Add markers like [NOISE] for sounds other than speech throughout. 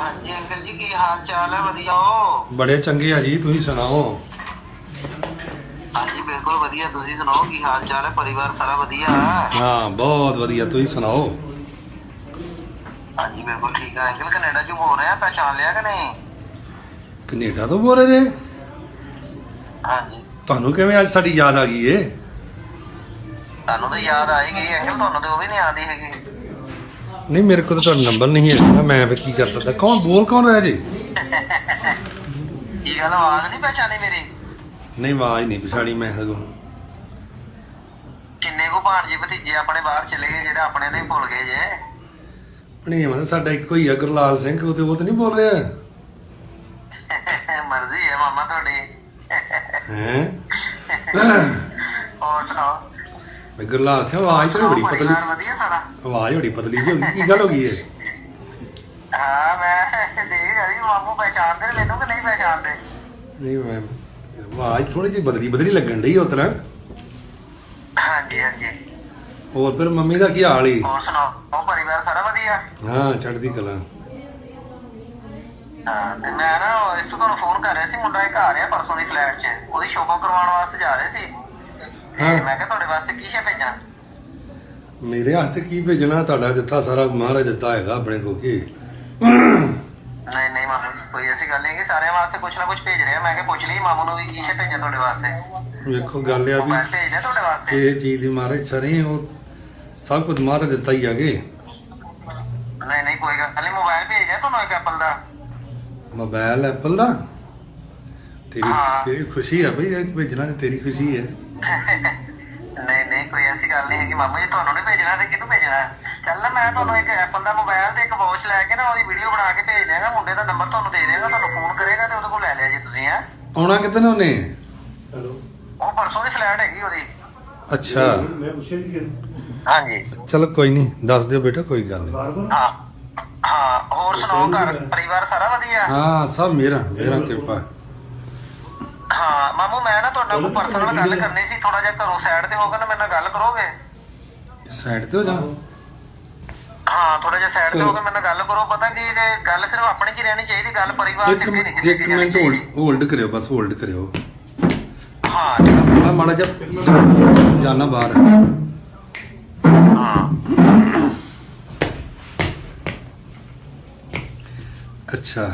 ਹਾਂਜੀ ਅੰਕਲ ਜੀ ਕੀ ਹਾਲ ਚਾਲ ਹੈ? ਵਧੀਆ ਹੋ? ਬੜੇ ਚੰਗੇ ਆ ਜੀ ਤੁਸੀਂ ਸੁਣਾਓ? ਹਾਂਜੀ ਬਿਲਕੁਲ ਵਧੀਆ। ਤੁਸੀਂ ਸੁਣਾਓ ਕੀ ਹਾਲ ਚਾਲ ਹੈ? ਪਰਿਵਾਰ ਸਾਰਾ ਵਧੀਆ ਹੈ? ਬਹੁਤ ਵਧੀਆ। ਤੁਸੀਂ ਸੁਣਾਓ? ਹਾਂਜੀ ਬਿਲਕੁਲ ਠੀਕ ਹੈ। ਅੰਕਲ ਕੈਨੇਡਾ ਚ ਹੋ ਰਿਹਾ ਪਛਾਣ ਲਿਆ ਕਿ ਨਹੀਂ? ਕੈਨੇਡਾ ਤੋਂ ਬੋਲ ਰਹੇ ਜੇ? ਹਾਂਜੀ। ਤੁਹਾਨੂੰ ਕਿਵੇਂ ਅੱਜ ਸਾਡੀ ਯਾਦ ਆ ਗਈ ਏ? ਤੁਹਾਨੂੰ ਤਾਂ ਯਾਦ ਆਏਗੀ ਅੰਕਲ। ਤੁਹਾਨੂੰ ਤਾਂ ਉਹ ਵੀ ਨਹੀਂ ਆਉਂਦੀ ਹੈਗੀ। ਨਹੀਂ ਮੇਰੇ ਕੋਲ ਤਾਂ ਤੁਹਾਡਾ ਨੰਬਰ ਨਹੀਂ ਹੈ। ਨਾ ਮੈਂ ਫਿਰ ਕੀ ਕਰ ਸਕਦਾ? ਕੌਣ? ਬੋਲ ਕੌਣ ਰਿਹਾ ਜੀ? ਕੀ ਗੱਲ ਆਵਾਜ਼ ਨਹੀਂ ਪਛਾਣੀ ਮੇਰੀ? ਨਹੀਂ ਆਵਾਜ਼ ਨਹੀਂ ਪਛਾਣੀ ਮੈਂ ਸਗੋਂ ਕਿੰਨੇ ਕੋ ਭਾਣਜੇ ਭਤੀਜੇ ਆਪਣੇ ਬਾਹਰ ਚਲੇ ਗਏ ਜਿਹੜੇ ਆਪਣੇ ਨਹੀਂ ਭੁੱਲ ਗਏ ਜੇ? ਭਣੇਵਾਂ ਤਾਂ ਸਾਡਾ ਇੱਕੋ ਹੀ ਆ ਗੁਰਲਾਲ ਸਿੰਘ ਉਹ ਤੇ ਉਹ ਤਾਂ ਨਹੀਂ ਬੋਲ ਰਿਹਾ। [LAUGHS] ਮਰਜ਼ੀ ਹੈ ਮਾਮਾ ਤੁਹਾਡੀ। ਹੈ? [LAUGHS] ਹੋਰ ਸੁਣਾਓ? ਗੁਰਲਾਲ ਸਿੰਘ ਆਵਾਜ਼ ਤਾਂ ਬੜੀ ਪਤਲੀ। ਪਰਿਵਾਰ ਵਧੀਆ ਸਾਰਾ। ਆਵਾਜ਼ ਬੜੀ ਪਤਲੀ ਜਿਹੀ ਹੋ ਗਈ ਕੀ ਗੱਲ ਹੋ ਗਈ ਏ? ਹਾਂ ਮੈਂ ਦੇਖ ਰਹੀ ਮਾਮੂ ਪਹਿਚਾਣਦੇ ਨੇ ਮੈਨੂੰ ਕਿ ਨਹੀਂ ਪਹਿਚਾਣਦੇ? ਨਹੀਂ ਮੈਂ ਆਵਾਜ਼ ਥੋੜੀ ਜਿਹੀ ਬਦਲੀ ਬਦਲੀ ਲੱਗਣ ਡਈ ਉਸ ਤਰ੍ਹਾਂ। ਹਾਂਜੀ ਹਾਂਜੀ। ਹੋਰ ਫਿਰ ਮੰਮੀ ਦਾ ਕੀ ਹਾਲ ਈ ਹੋਰ ਸੁਣਾਓ? ਉਹ ਪਰਿਵਾਰ ਸਾਰਾ ਵਧੀਆ? ਹਾਂ ਚੜ੍ਹਦੀ ਕਲਾ। ਹਾਂ ਤੇ ਮੈਂ ਨਾ ਉਹ ਇਸ ਤੋਂ ਤੁਹਾਨੂੰ ਫੋਨ ਕਰ ਰਿਹਾ ਸੀ ਮੁੰਡਾ ਇੱਕ ਆ ਰਿਹਾ ਪਰਸੋਂ ਦੀ ਫਲੈਟ 'ਚ। ਉਹਦੀ ਸ਼ੋਪਿੰਗ ਕਰਵਾਉਣ ਵਾਸਤੇ ਜਾ ਰਹੇ ਸੀ। ਤੇ ਹਾਂ। ਮੈਂ ਕਿਹਾ ਤੁਹਾਡੇ ਵਾਸਤੇ ਕੀ ਸ਼ੇ ਭੇਜਾਂ ਮੇਰੇ ਹੱਥ ਕੀ ਭੇਜਣਾ? ਤੁਹਾਡਾ ਦਿੱਤਾ ਸਾਰਾ ਮਹਾਰਾਜ ਦਿੱਤਾ ਹੈਗਾ ਆਪਣੇ ਕੋ ਕੀ? ਨਹੀਂ ਨਹੀਂ ਮਾਮੂ ਜੀ, ਕੋਈ ਐਸੀ ਗੱਲ ਨਹੀਂ ਕਿ ਸਾਰਿਆਂ ਵਾਸਤੇ ਕੁਝ ਨਾ ਕੁਝ ਭੇਜ ਰਿਹਾ ਮੈਂ ਕਿਹਾ ਪੁੱਛ ਲਈ ਮਾਮੂ ਨੂੰ ਵੀ ਕੀ ਸ਼ੇ ਭੇਜਾਂ ਤੁਹਾਡੇ ਵਾਸਤੇ? ਵੇਖੋ ਗੱਲ ਆ ਵੀ ਮੋਬਾਈਲ ਭੇਜ ਦਿਆਂ ਤੁਹਾਡੇ ਵਾਸਤੇ? ਇਹ ਚੀਜ਼ ਦੀ ਮਹਾਰਾਜ ਇੱਛਾ ਨਹੀਂ ਉਹ ਸਭ ਕੁਝ ਮਹਾਰਾਜ ਦਿੱਤਾ ਹੀ ਹੈਗੇ ਨਹੀਂ ਨਹੀਂ ਕੋਈ ਗੱਲ ਨਹੀਂ ਮੋਬਾਈਲ ਭੇਜ ਦਿਆਂ ਤੁਹਾਨੂੰ ਇੱਕ ਐਪਲ ਦਾ? ਮੋਬਾਈਲ ਐਪਲ ਦਾ? ਤੇਰੀ ਹਾਂ। ਤੇਰੀ ਖੁਸ਼ੀ ਹੈ ਭਈ ਇਹ ਭੇਜਣਾ ਤੇ ਤੇਰੀ ਖੁਸ਼ੀ ਹੈ। ਨਹੀਂ ਨਹੀਂ ਕੋਈ ਐਸੀ ਗੱਲ ਨਹੀਂ ਹੈਗੀ। ਮਾਮੂ ਜੀ ਤੁਹਾਨੂੰ ਨਹੀਂ ਭੇਜਣਾ ਤੇ ਕਿਹਨੂੰ ਭੇਜਣਾ? ਚੱਲ ਨਾ ਮੈਂ ਤੁਹਾਨੂੰ ਇੱਕ ਐਪਲ ਦਾ ਮੋਬਾਈਲ ਤੇ ਇੱਕ ਵਾਚ ਲੈ ਕੇ ਨਾ ਉਹਦੀ ਵੀਡੀਓ ਬਣਾ ਕੇ ਭੇਜ ਦਿਆਂਗਾ। ਮੁੰਡੇ ਦਾ ਨੰਬਰ ਤੁਹਾਨੂੰ ਦੇ ਦਿਆਂਗਾ ਤੁਹਾਨੂੰ ਫੋਨ ਕਰੇਗਾ ਤੇ ਉਹਦੇ ਕੋਲ ਲੈ ਲਿਆ ਜੀ ਤੁਸੀਂ ਹੈ। ਆਉਣਾ ਕਿਤੇ ਨੇ ਉਹਨੇ? ਉਹ ਪਰਸੋਂ ਦੀ ਫਲੈਟ ਹੈਗੀ ਉਹਦੀ। ਅੱਛਾ। ਮੈਂ ਪੁੱਛਿਆ ਕਿ ਹਾਂਜੀ। ਚਲੋ ਕੋਈ ਨਹੀਂ ਦੱਸ ਦਿਓ ਬੇਟਾ ਕੋਈ ਗੱਲ ਨਹੀਂ ਬਾਰ ਬਾਰ ਹਾਂ। ਹਾਂ ਹੋਰ ਸੁਣਾਓ ਘਰ ਪਰਿਵਾਰ ਸਾਰਾ ਵਧੀਆ? ਹਾਂ ਸਭ ਮੇਰਾ ਮੇਰਾ ਕਿਰਪਾ। ਹਾਂ ਮਾਮੂ ਮੈਂ ਨਾ ਤੁਹਾਡੇ ਨਾਲ ਪਰਸਨਲ ਗੱਲ ਕਰਨੀ ਸੀ ਥੋੜਾ ਜਿਹਾ ਘਰੋਂ ਸਾਈਡ ਤੇ ਹੋ ਕੇ ਨਾ ਮੇਰੇ ਨਾਲ ਗੱਲ ਕਰੋਗੇ? ਸਾਈਡ ਤੇ ਹੋ ਜਾ। ਹਾਂ ਥੋੜਾ ਜਿਹਾ ਸਾਈਡ ਤੇ ਹੋ ਕੇ ਮੇਰੇ ਨਾਲ ਗੱਲ ਕਰੋ। ਪਤਾ ਕੀ ਜੇ ਗੱਲ ਸਿਰਫ ਆਪਣੇ 'ਚ ਹੀ ਰਹਿਣੀ ਚਾਹੀਦੀ ਗੱਲ ਪਰਿਵਾਰ 'ਚ ਨਹੀਂ ਕਿਸੇ ਦੀ ਰਹਿਣੀ ਚਾਹੀਦੀ? ਹੋਲਡ ਕਰਿਓ ਬਸ ਹੋਲਡ ਕਰਿਓ। ਹਾਂ ਮਾੜਾ ਜਿਹਾ ਜਾਣਾ ਬਾਹਰ। ਹਾਂ। ਅੱਛਾ।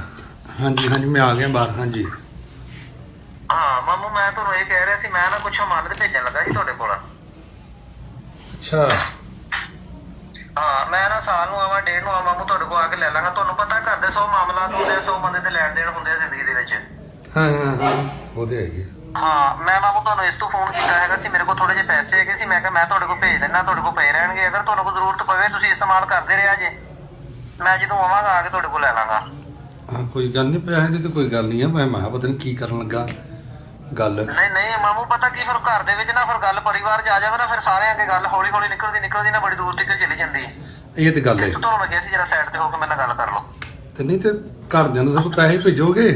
ਹਾਂਜੀ ਹਾਂਜੀ ਮੈਂ ਆ ਗਿਆ ਬਾਹਰ ਹਾਂਜੀ। ਇਹ ਕਹਿ ਰਿਹਾ ਸੀ ਮੈਂ ਨਾ ਕੁਛ ਮੰਨ ਤੇ ਭੇਜਣ ਲੱਗਾ ਜੀ ਤੁਹਾਡੇ ਕੋਲ। ਅੱਛਾ। ਹਾਂ ਮੈਂ ਨਾ ਸਾਲ ਨੂੰ ਆਵਾਂ ਡੇਢ ਨੂੰ ਆਵਾਂ ਮਾਮੂ ਤੁਹਾਡੇ ਕੋਲ ਆ ਕੇ ਲੈ ਲਾਂਗਾ। ਤੁਹਾਨੂੰ ਪਤਾ ਘਰ ਦੇ 100 ਮਾਮਲਾਤ ਹੁੰਦੇ 100 ਬੰਦੇ ਦੇ ਲੈਣ ਦੇਣ ਹੁੰਦੇ ਆ ਜ਼ਿੰਦਗੀ ਦੇ ਵਿੱਚ। ਹਾਂ ਹਾਂ ਹਾਂ। ਉਹਦੇ ਹੈਗੇ ਹਾਂ ਮੈਂ ਮਾਮੂ ਤੁਹਾਨੂੰ ਇਸ ਤੋਂ ਫੋਨ ਕੀਤਾ ਹੈਗਾ ਸੀ ਮੇਰੇ ਕੋਲ ਥੋੜੇ ਜਿਹੇ ਪੈਸੇ ਹੈਗੇ ਸੀ ਮੈਂ ਕਿਹਾ ਮੈਂ ਤੁਹਾਡੇ ਕੋਲ ਭੇਜ ਦਿੰਦਾ ਤੁਹਾਡੇ ਕੋਲ ਪਏ ਰਹਿਣਗੇ। ਅਗਰ ਤੁਹਾਨੂੰ ਕੋਈ ਜ਼ਰੂਰਤ ਪਵੇ ਤੁਸੀਂ ਇਸਤੇਮਾਲ ਕਰਦੇ ਰਿਹਾ ਜੇ। ਮੈਂ ਜਦੋਂ ਆਵਾਂਗਾ ਆ ਕੇ ਤੁਹਾਡੇ ਕੋਲ ਲੈ ਲਾਂਗਾ। ਹਾਂ ਕੋਈ ਗੱਲ ਨਹੀਂ ਪੈਸੇ ਦੀ ਤਾਂ ਕੋਈ ਗੱਲ ਨਹੀਂ ਆ। ਮੈਂ ਮਹਾ ਪਤਾ ਨਹੀਂ ਕੀ ਕਰਨ ਲੱਗਾ। ਗੱਲ। ਨਹੀਂ ਨਹੀਂ ਮਾਮੂ ਪਤਾ ਕੀ ਫਿਰ ਘਰ ਦੇ ਵਿੱਚ ਨਾ ਫਿਰ ਗੱਲ ਪਰਿਵਾਰ 'ਚ ਆ ਜਾਵੇ ਨਾ ਫਿਰ ਸਾਰਿਆਂ ਅੱਗੇ ਗੱਲ ਹੌਲੀ ਹੌਲੀ ਨਿਕਲਦੀ ਨਿਕਲਦੀ ਨਾ ਬੜੀ ਦੂਰ ਤੱਕ ਚਲੀ ਜਾਂਦੀ ਹੈ। ਇਹ ਤੇ ਗੱਲ ਹੈ ਇਸ ਤੋਂ ਤੁਹਾਨੂੰ ਮੈਂ ਕਿਹਾ ਸੀ ਜਰਾ ਸਾਈਡ ਤੇ ਹੋ ਕੇ ਮੇਰੇ ਨਾਲ ਗੱਲ ਕਰ ਲਓ। ਤੇ ਨਹੀਂ ਤੇ ਘਰਦਿਆਂ ਨੂੰ ਸਭ ਪੈਸੇ ਭੇਜੋਗੇ?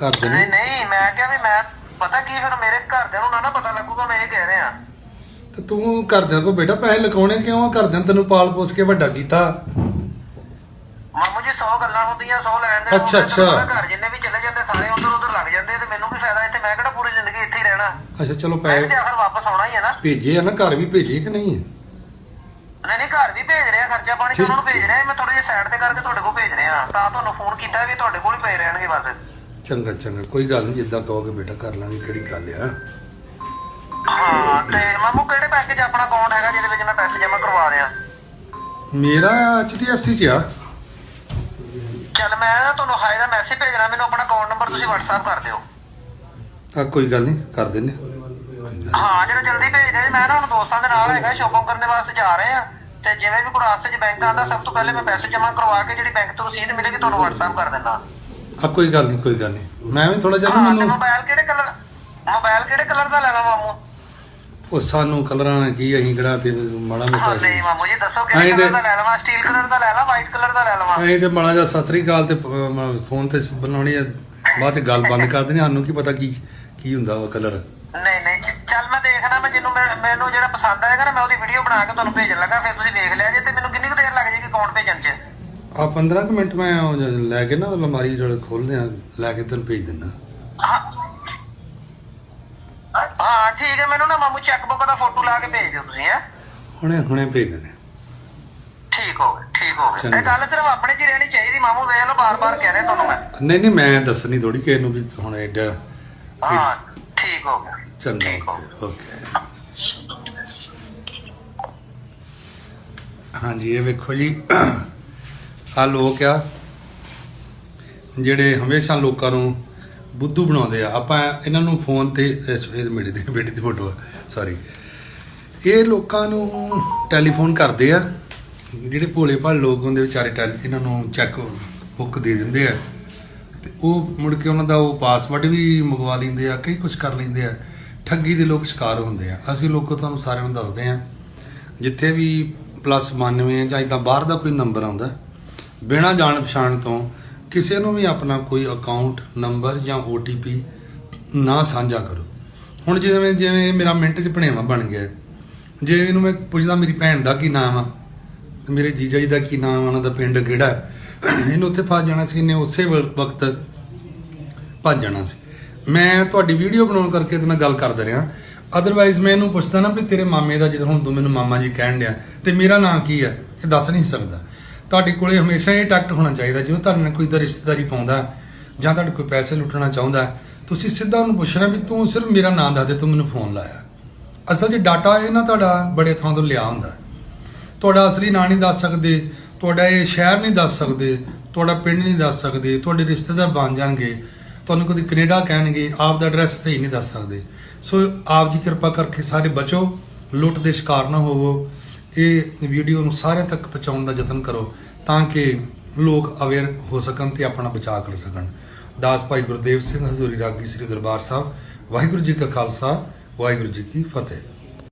ਘਰਦਿਆਂ ਨਹੀਂ ਨੂੰ? ਨਹੀਂ ਮੈਂ ਕਿਹਾ ਵੀ ਮੈਂ ਪਤਾ ਕੀ ਫਿਰ ਮੇਰੇ ਘਰਦਿਆਂ ਨੂੰ ਨਾ ਨਾ ਪਤਾ ਲੱਗੂਗਾ ਮੈਂ ਇਹ ਕਹਿ ਰਿਹਾ। ਤੇ ਤੂੰ ਘਰਦਿਆਂ ਕੋ ਬੇਟਾ ਪੈਸੇ ਲਗਾਉਣੇ ਕਿਉਂ ਆ? ਘਰਦਿਆਂ ਨੇ ਤੈਨੂੰ ਪਾਲ ਪੋਸ ਕੇ ਵੱਡਾ ਕੀਤਾ। ਮਾਮੂ ਜੀ 100 ਗੱਲਾਂ ਹੁੰਦੀਆਂ 100 ਲੈਣ ਦੇ ਅੱਛਾ, ਅੱਛਾ। ਘਰ ਜਿੰਨੇ ਵੀ ਚਲੇ ਜਾਂਦੇ ਸਾਰੇ ਉਧਰ ਉਧਰ ਲੱਗ ਜਾਂਦੇ ਤੇ ਮੈਨੂੰ ਵੀ ਫਾਇਦਾ ਇੱਥੇ ਮੈਂ ਕਿਹੜਾ ਪੂਰੀ ਜ਼ਿੰਦਗੀ ਇੱਥੇ ਹੀ ਰਹਿਣਾ ਅੱਛਾ ਚਲੋ ਮੈਂ ਪੈਸੇ ਤੇ ਆਖਰ ਵਾਪਸ ਆਉਣਾ ਹੀ ਹੈ ਨਾ। ਭੇਜੇ ਆ ਨਾ ਘਰ ਵੀ ਭੇਜੇ ਕਿ ਨਹੀਂ ਨਹੀਂ ਨਹੀਂ ਘਰ ਵੀ ਭੇਜ ਰਿਹਾ ਖਰਚਾ ਪਾਣੀ ਤੇ ਉਹਨਾਂ ਨੂੰ ਭੇਜ ਰਿਹਾ ਮੈਂ ਥੋੜੇ ਜਿਹਾ ਸਾਈਡ ਤੇ ਕਰਕੇ ਤੁਹਾਡੇ ਕੋਲ ਭੇਜ ਰਿਹਾ। ਤਾਂ ਤੁਹਾਨੂੰ ਫੋਨ ਕੀਤਾ ਵੀ ਤੁਹਾਡੇ ਕੋਲ ਹੀ ਪਏ ਰਹਿਣਗੇ ਬਸ। ਚੰਗਾ ਚੰਗਾ ਕੋਈ ਗੱਲ ਨਹੀਂ ਜਿੱਦਾਂ ਕਹੋਗੇ ਬੇਟਾ ਕਰ ਲਾਂਗੇ ਕਿਹੜੀ ਗੱਲ ਆ। ਹਾਂ ਤੇ ਮਾਮੂ ਕਿਹੜੇ ਬੈਂਕ 'ਚ ਆਪਣਾ ਅਕਾਊਂਟ ਹੈਗਾ ਜਿਹਦੇ ਵਿੱਚ ਮੈਂ ਪੈਸੇ ਜਮ੍ਹਾਂ ਕਰਵਾ ਰਿਹਾ? ਮੇਰਾ HDFC ਚ ਆ। ਚੱਲ ਮੈਂ ਨਾ ਤੁਹਾਨੂੰ ਹਾਈ ਦਾ ਮੈਸੇਜ ਭੇਜਣਾ ਮੈਨੂੰ ਆਪਣਾ ਅਕਾਊਂਟ ਨੰਬਰ ਤੁਸੀਂ WhatsApp ਕਰ ਦਿਓ। ਆ ਕੋਈ ਗੱਲ ਨਹੀਂ ਕਰ ਦਿੰਨੇ ਹਾਂ ਜਿਹੜਾ ਜਲਦੀ ਭੇਜ ਜੀ ਮੈਂ ਨਾ ਹੁਣ ਦੋਸਤਾਂ ਦੇ ਨਾਲ ਹੈਗਾ ਸ਼ੋਪਿੰਗ ਕਰਨ ਵਾਸਤੇ ਜਾ ਰਹੇ ਆ ਤੇ ਜਿਵੇਂ ਵੀ ਕੋਈ ਰਾਸਤੇ 'ਚ ਬੈਂਕ ਆਂਦਾ ਸਭ ਤੋਂ ਪਹਿਲੇ ਮੈਂ ਪੈਸੇ ਜਮ੍ਹਾਂ ਕਰਵਾ ਕੇ ਜਿਹੜੀ ਬੈਂਕ ਤੋਂ ਰਸੀਦ ਮਿਲੇਗੀ ਤੁਹਾਨੂੰ WhatsApp ਕਰ ਦਿੰਦਾ। ਆ ਕੋਈ ਗੱਲ ਨਹੀਂ ਕੋਈ ਗੱਲ ਨਹੀਂ ਮੈਂ ਵੀ ਥੋੜਾ ਜਿਹਾ ਨਾ ਹਾਂ ਤੇ ਮੈਨੂੰ ਮੋਬਾਈਲ ਕਿਹੜੇ ਕਲਰ ਮੋਬਾਈਲ ਕਿਹੜੇ ਕਲਰ ਦਾ ਲੈਣਾ ਮਾਮੂ? ਉਹ ਸਾਨੂੰ ਕਲਰਾਂ ਨਾਲ ਕੀ ਅਸੀਂ ਕਿਹੜਾ ਤੇ ਮਾੜਾ ਹਾਂ ਮੋਟਾ ਨਹੀਂ ਮਾਮੂ ਜੀ ਦੱਸੋ ਹਾਂ, ਕਿਹੜੇ ਕਲਰ ਦਾ ਲੈ ਲਵਾਂ ਸਟੀਲ ਕਲਰ ਦਾ ਲੈ ਲਵਾਂ ਵਾਈਟ ਕਲਰ ਦਾ ਲੈ ਲਵਾਂ? ਅਸੀਂ ਤੇ ਮਾੜਾ ਜਿਹਾ ਸਤਿ ਸ੍ਰੀ ਅਕਾਲ ਤੇ ਫੋਨ ਤੇ ਬਣਾਉਣੀ ਆ ਬਾਅਦ ਚ ਗੱਲ ਬੰਦ ਕਰ ਦੇਣੀ ਸਾਨੂੰ ਕੀ ਪਤਾ ਕੀ ਕੀ ਹੁੰਦਾ ਵਾ ਕਲਰ ਨਹੀਂ ਨਹੀਂ ਚੱਲ ਮੈਂ ਦੇਖਣਾ ਮੈਂ ਜਿਹਨੂੰ ਮੈਨੂੰ ਜਿਹੜਾ ਪਸੰਦ ਆਏਗਾ ਨਾ ਮੈਂ ਉਹਦੀ ਵੀਡੀਓ ਬਣਾ ਕੇ ਤੁਹਾਨੂੰ ਭੇਜਣ ਲੱਗਾ ਫਿਰ ਤੁਸੀਂ ਵੇਖ ਲਿਆ ਜੇ ਤੇ ਮੈਨੂੰ ਕਿੰਨੀ ਕੁ ਦੇਰ ਲੱਗ ਜਾਏਗੀ ਅਕਾਊਂਟ ਭੇਜਣ 'ਚ? ਆ 15 ਕੁ ਮਿੰਟ ਮੈਂ ਉਹ ਲੈ ਕੇ ਨਾ ਅਲਮਾਰੀ ਜਿਹੜਾ ਖੋਲਦੇ ਆ ਲੈ ਕੇ ਤੈਨੂੰ ਭੇਜ ਦਿੰਦਾ। ਹਾਂ। ਠੀਕ ਹੈ ਮੈਨੂੰ ਨਾ ਮਾਮੂ ਚੈੱਕ ਬੁੱਕ ਦਾ ਫੋਟੋ ਲਾ ਕੇ ਭੇਜ ਦਿਓ ਤੁਸੀਂ ਹੈ। ਹੁਣੇ ਹੁਣੇ ਭੇਜ ਦਿੰਦੇ ਠੀਕ ਹੋ ਗਿਆ ਠੀਕ ਹੋ ਗਿਆ। ਇਹ ਗੱਲ ਸਿਰਫ ਆਪਣੇ ਚ ਹੀ ਰਹਿਣੀ ਚਾਹੀਦੀ ਮਾਮੂ ਵੇਖ ਲਓ ਬਾਰ-ਬਾਰ ਕਹਿ ਰਿਹਾ ਤੁਹਾਨੂੰ ਮੈਂ। ਨਹੀਂ ਨਹੀਂ ਮੈਂ ਦੱਸਣੀ ਥੋੜੀ ਕਿ ਇਹਨੂੰ ਵੀ ਹੁਣ ਐਡਾ ਹਾਂ। ਠੀਕ ਹੋ ਗਿਆ ਚੰਗਾ ਓਕੇ ਹਾਂਜੀ ਇਹ ਵੇਖੋ ਜੀ। ਆ ਲੋਕ ਆ ਜਿਹੜੇ ਹਮੇਸ਼ਾ ਲੋਕਾਂ ਨੂੰ ਬੁੱਧੂ ਬਣਾਉਂਦੇ ਆ। ਆਪਾਂ ਇਹਨਾਂ ਨੂੰ ਫੋਨ ਤੇ ਮੇਰੀ ਦੀ ਬੇਟੀ ਦੀ ਫੋਟੋ ਸੌਰੀ ਇਹ ਲੋਕਾਂ ਨੂੰ ਟੈਲੀਫੋਨ ਕਰਦੇ ਆ। ਜਿਹੜੇ ਭੋਲੇ ਭਾਲੇ ਲੋਕ ਹੁੰਦੇ ਵਿਚਾਰੇ ਟੈਲ ਇਹਨਾਂ ਨੂੰ ਚੈੱਕ ਬੁੱਕ ਦੇ ਦਿੰਦੇ ਆ। ਤੇ ਉਹ ਮੁੜ ਕੇ ਉਹਨਾਂ ਦਾ ਉਹ ਪਾਸਵਰਡ ਵੀ ਮੰਗਵਾ ਲੈਂਦੇ ਆ, ਕਈ ਕੁਝ ਕਰ ਲੈਂਦੇ ਆ। ਠੱਗੀ ਦੇ ਲੋਕ ਸ਼ਿਕਾਰ ਹੁੰਦੇ ਆ। ਅਸੀਂ ਲੋਕੋ ਤੁਹਾਨੂੰ ਸਾਰਿਆਂ ਨੂੰ ਦੱਸਦੇ ਆ, ਜਿੱਥੇ ਵੀ ਪਲੱਸ 92 ਜਾਂ ਇਦਾਂ ਬਾਹਰ ਦਾ ਕੋਈ ਨੰਬਰ ਆਉਂਦਾ, ਬਿਨਾਂ ਜਾਣ ਪਛਾਣ ਤੋਂ ਕਿਸੇ ਨੂੰ ਵੀ ਆਪਣਾ ਕੋਈ ਅਕਾਊਂਟ ਨੰਬਰ ਜਾਂ OTP ਨਾ ਸਾਂਝਾ ਕਰੋ। ਹੁਣ ਜਿਵੇਂ ਜਿਵੇਂ ਮੇਰਾ ਮਿੰਟ 'ਚ ਭਣੇਵਾ ਬਣ ਗਿਆ। ਜੇ ਇਹਨੂੰ ਮੈਂ ਪੁੱਛਦਾ ਮੇਰੀ ਭੈਣ ਦਾ ਕੀ ਨਾਮ ਆ ਮੇਰੇ ਜੀਜਾ ਜੀ ਦਾ ਕੀ ਨਾਮ ਆ, ਉਹਨਾਂ ਦਾ ਪਿੰਡ ਕਿਹੜਾ? ਇਹਨੂੰ ਉੱਥੇ ਫਸ ਜਾਣਾ ਸੀ, ਇਹਨੇ ਉਸੇ ਵਕਤ ਭੱਜ ਜਾਣਾ ਸੀ। ਮੈਂ ਤੁਹਾਡੀ ਵੀਡੀਓ ਬਣਾਉਣ ਕਰਕੇ ਇਹਦੇ ਨਾਲ ਗੱਲ ਕਰਦਾ ਰਿਹਾ। ਅਦਰਵਾਈਜ਼ ਮੈਂ ਇਹਨੂੰ ਪੁੱਛਦਾ ਨਾ ਵੀ ਤੇਰੇ ਮਾਮੇ ਦਾ ਜਿਹੜਾ ਹੁਣ ਤੂੰ ਮੈਨੂੰ ਮਾਮਾ ਜੀ ਕਹਿਣ ਡਿਆ, ਤੇ ਮੇਰਾ ਨਾਂ ਕੀ ਹੈ? ਇਹ ਦੱਸ ਨਹੀਂ ਸਕਦਾ। ਤੁਹਾਡੇ ਕੋਲੇ ਹਮੇਸ਼ਾ ਇਹ ਟੈਕਟ ਹੋਣਾ ਚਾਹੀਦਾ, ਜਦੋਂ ਤੁਹਾਡੇ ਨਾਲ ਕੋਈ ਦਾ ਰਿਸ਼ਤੇਦਾਰੀ ਪਾਉਂਦਾ, ਜਾਂ ਤੁਹਾਡੇ ਕੋਈ ਪੈਸੇ ਲੁੱਟਣਾ ਚਾਹੁੰਦਾ, ਤੁਸੀਂ ਸਿੱਧਾ ਉਹਨੂੰ ਪੁੱਛਣਾ ਵੀ ਤੂੰ ਸਿਰਫ ਮੇਰਾ ਨਾਂ ਦੱਸ ਦੇ, ਤੂੰ ਮੈਨੂੰ ਫੋਨ ਲਾਇਆ। ਅਸਲ 'ਚ ਡਾਟਾ ਇਹ ਨਾ ਤੁਹਾਡਾ ਬੜੇ ਥਾਂ ਤੋਂ ਲਿਆ ਹੁੰਦਾ। ਤੁਹਾਡਾ ਅਸਲੀ ਨਾਂ ਨਹੀਂ ਦੱਸ ਸਕਦੇ ਤੁਹਾਡਾ ਇਹ ਸ਼ਹਿਰ ਨਹੀਂ ਦੱਸ ਸਕਦੇ, ਤੁਹਾਡਾ ਪਿੰਡ ਨਹੀਂ ਦੱਸ ਸਕਦੇ, ਤੁਹਾਡੇ ਰਿਸ਼ਤੇਦਾਰ ਬਣ ਜਾਣਗੇ, ਤੁਹਾਨੂੰ ਕਦੀ ਕੈਨੇਡਾ ਕਹਿਣਗੇ, ਆਪ ਦਾ ਐਡਰੈਸ ਸਹੀ ਨਹੀਂ ਦੱਸ ਸਕਦੇ। ਸੋ ਆਪ ਜੀ ਕਿਰਪਾ ਕਰਕੇ ਸਾਰੇ ਬਚੋ, ਲੁੱਟ ਦੇ ਸ਼ਿਕਾਰ ਨਾ ਹੋਵੋ, ਇਹ ਵੀਡੀਓ ਨੂੰ ਸਾਰਿਆਂ ਤੱਕ ਪਹੁੰਚਾਉਣ ਦਾ ਯਤਨ ਕਰੋ, ਤਾਂ ਕਿ ਲੋਕ ਅਵੇਅਰ ਹੋ ਸਕਣ ਤੇ ਆਪਣਾ ਬਚਾਅ ਕਰ ਸਕਣ। ਦਾਸ ਭਾਈ ਗੁਰਦੇਵ ਸਿੰਘ ਹਜ਼ੂਰੀ ਰਾਗੀ ਸ੍ਰੀ ਦਰਬਾਰ ਸਾਹਿਬ, ਵਾਹਿਗੁਰੂ ਜੀ ਕਾ ਖਾਲਸਾ, ਵਾਹਿਗੁਰੂ ਜੀ ਕੀ ਫਤਿਹ।